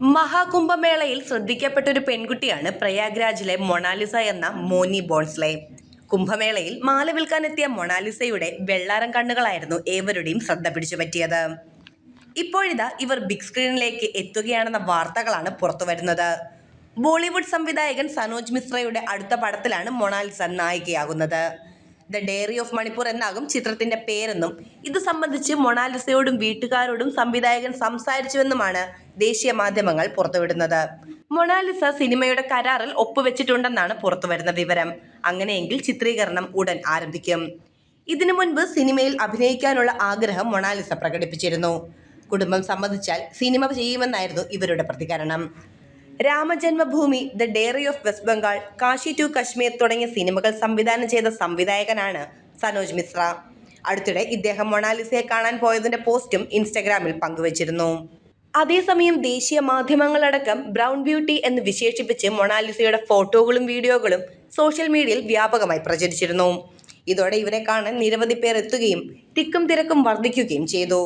മഹാകുംഭമേളയിൽ ശ്രദ്ധിക്കപ്പെട്ട ഒരു പെൺകുട്ടിയാണ് പ്രയാഗ്രാജിലെ മൊണാലിസ എന്ന മോനി ബോൺസ്ലെ കുംഭമേളയിൽ മാല വിൽക്കാനെത്തിയ മൊണാലിസയുടെ വെള്ളാരം കണ്ണുകളായിരുന്നു ഏവരുടെയും ശ്രദ്ധ പിടിച്ചുപറ്റിയത്. ഇപ്പോഴിതാ ഇവർ ബിഗ് സ്ക്രീനിലേക്ക് എത്തുകയാണെന്ന വാർത്തകളാണ് പുറത്തുവരുന്നത് ബോളിവുഡ് സംവിധായകൻ സനോജ് മിശ്രയുടെ അടുത്ത പടത്തിലാണ് മൊണാലിസ നായികയാകുന്നത്. ദ ഡയറി ഓഫ് മണിപ്പൂർ എന്നാകും ചിത്രത്തിന്റെ പേരെന്നും ഇത് സംബന്ധിച്ച് മൊണാലിസയോടും വീട്ടുകാരോടും സംവിധായകൻ സംസാരിച്ചുവെന്നുമാണ് ദേശീയ മാധ്യമങ്ങൾ പുറത്തുവിടുന്നത്. മൊണാലിസ സിനിമയുടെ കരാറിൽ ഒപ്പുവെച്ചിട്ടുണ്ടെന്നാണ് പുറത്തുവരുന്ന വിവരം. അങ്ങനെയെങ്കിൽ ചിത്രീകരണം ഉടൻ ആരംഭിക്കും. ഇതിനു മുൻപ് സിനിമയിൽ അഭിനയിക്കാനുള്ള ആഗ്രഹം മൊണാലിസ പ്രകടിപ്പിച്ചിരുന്നു. കുടുംബം സമ്മതിച്ചാൽ സിനിമ ചെയ്യുമെന്നായിരുന്നു ഇവരുടെ പ്രതികരണം. Ramjanmabhoomi the diary of west Bengal Kashi to Kashmir തുടങ്ങിയ സിനിമകൾ സംവിധാനം ചെയ്ത സംവിധായകനാണ് സനോജ് മിശ്ര. അടുത്തിടെ ഇദ്ദേഹം മൊണാലിസയെ കാണാൻ പോയതിന്റെ പോസ്റ്റും ഇൻസ്റ്റഗ്രാമിൽ പങ്കുവച്ചിരുന്നു. അതേസമയം ദേശീയ മാധ്യമങ്ങളടക്കം ബ്രൗൺ ബ്യൂട്ടി എന്ന് വിശേഷിപ്പിച്ച് മൊണാലിസയുടെ ഫോട്ടോകളും വീഡിയോകളും സോഷ്യൽ മീഡിയയിൽ വ്യാപകമായി പ്രചരിച്ചിരുന്നു. ഇതോടെ ഇവരെ കാണാൻ നിരവധി പേർ എത്തുകയും തിക്കും തിരക്കും വർദ്ധിക്കുകയും ചെയ്തു.